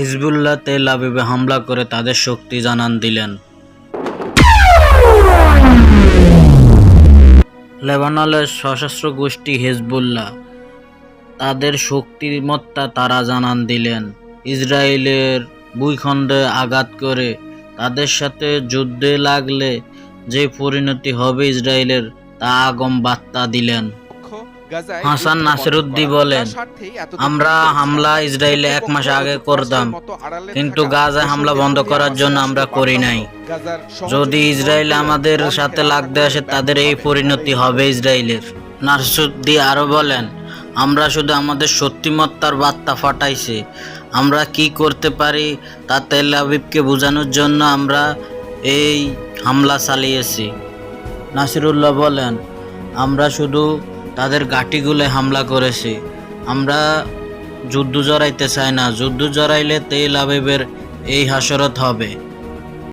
Hezbollah তেল আবিবে হামলা করে তাদের শক্তি জানান দিলেন। লেবাননের সশস্ত্র গোষ্ঠী হেজবুল্লাহ, তাদের শক্তিমত্তা তারা জানান দিলেন। ইসরায়েলের ভূখণ্ডে আঘাত করে তাদের সাথে যুদ্ধে লাগলে যে পরিণতি হবে ইসরায়েলের, তা আগম বার্তা দিলেন। হাসান নাসিরুদ্দি বলেন, আমরা হামলা ইসরায়েলে এক মাস আগে করতাম কিন্তু গাজায় হামলা বন্ধ করার জন্য আমরা করি নাই। যদি ইসরায়েল আমাদের সাথে লাগতে আসে তাদের এই পরিণতি হবে ইসরায়েলের। নাসরুদ্দি আরও বলেন আমরা শুধু আমাদের সত্যিমত্তার বার্তা ফাটাইছি। আমরা কি করতে পারি তা তেল আবিবকে বোঝানোর জন্য আমরা এই হামলা চালিয়েছি। নাসিরুল্লাহ বলেন আমরা শুধু তাদের গাটিগুলে হামলা করেছি। আমরা যুদ্ধ জড়াইতে চাই না। যুদ্ধ জড়াইলে তেল আবেবের এই হাসরত হবে।